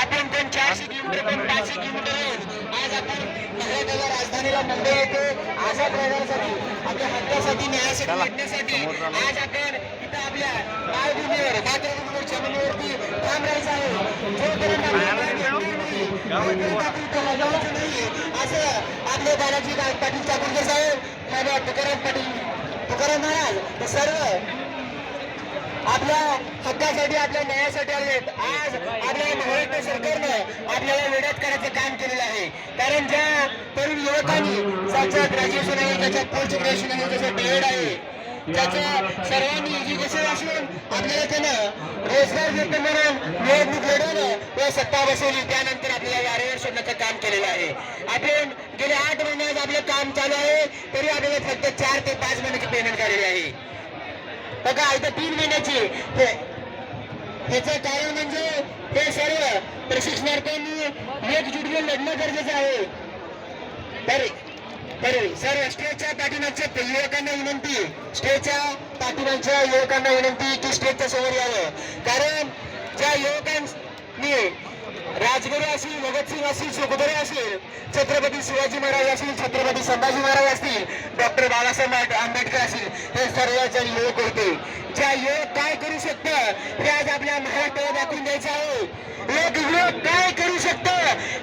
आपण पण चारशे किलोमीटर पण पाचशे किलोमीटर आज आपण राजधानीला मुंबई आपल्या हक्कासाठी न्यायासाठी आज आपण इथं आपल्या मायभूमीवर मातृभूमीवर जमिनीवरती काम राहायचं आहे. जोपर्यंत असं आपले बालाजी पाटील चाकुर्गे साहेब बाबा तुकाराम पाटील तुकाराम महाराज सर्व आपल्या हक्कासाठी आपल्या न्यायासाठी आले आज आपल्या महाराष्ट्र सरकारनं आपल्याला वेड्यात करायचं काम केलेलं आहे. कारण ज्या तरुण युवकांनी ज्याच्यात ग्रॅज्युएशन आहे त्याचं पोस्ट ग्रॅज्युएशन आहे त्याचं डीएड आहे. ज्याच्या सर्वांनी एज्युकेशन असून आपल्याला त्यानं रोजगार देतो म्हणून निवडणूक लढवलं व सत्ता बसवली त्यानंतर आपल्याला वारेवर सोडण्याचं काम केलेलं आहे. आपण गेले आठ महिन्यात आपलं काम चालू आहे तरी आपल्याला फक्त चार ते पाच महिन्याची पेमेंट झालेली आहे. बघा इथं तीन महिन्याची याचं कारण म्हणजे ते सर्व प्रशिक्षणार्थ्यांनी एकजुटीने लढणं गरजेचं आहे. तर तर सर स्टेजच्या पाठीमागच्या युवकांना विनंती स्टेजच्या पाठीमागच्या युवकांना विनंती की स्टेजच्या समोर यावं. कारण ज्या युवकांनी राजगुरू असेल भगतसिंग असेल सुखदरे असेल छत्रपती शिवाजी महाराज असतील छत्रपती संभाजी महाराज असतील डॉक्टर बाबासाहेब आंबेडकर असतील हे सर्व जण युवक होते ज्या युवक काय करू शकतो? हे आज आपल्या महाराष्ट्राला दाखवून द्यायचं आहे. एक युवक काय करू शकतो?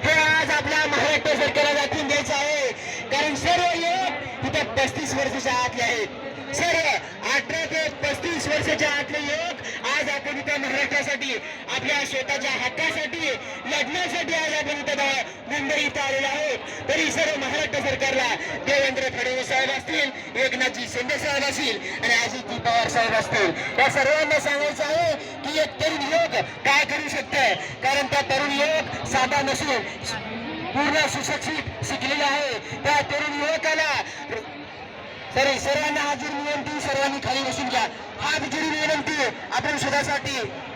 हे आज आपल्या महाराष्ट्र सरकारला दाखवून द्यायचं आहे. कारण सर्व युवक इथं पस्तीस वर्षाच्या आतले आहेत. सर्व अठरा ते पस्तीस वर्षाच्या आतले युवक आज आपण इथं महाराष्ट्रासाठी आपल्या स्वतःच्या हक्कासाठी लढण्यासाठी आज आपण इथं मुंबई इथं आलेलो आहोत. तरी सर्व महाराष्ट्र सरकारला देवेंद्र फडणवीस साहेब असतील एकनाथजी शिंदे साहेब असतील आणि अजित पवार साहेब असतील. या सर्वांना सांगायचं आहे की एक तरुण युवक काय करू शकतं कारण त्या तरुण युवक साधा नसून पूर्ण सुशिक्षित शिकलेला आहे. त्या तरुण युवकाला सरी सर्वांना हजर विनंती सर्वांनी खाली बसून घ्या. विनंती आपण स्वतःसाठी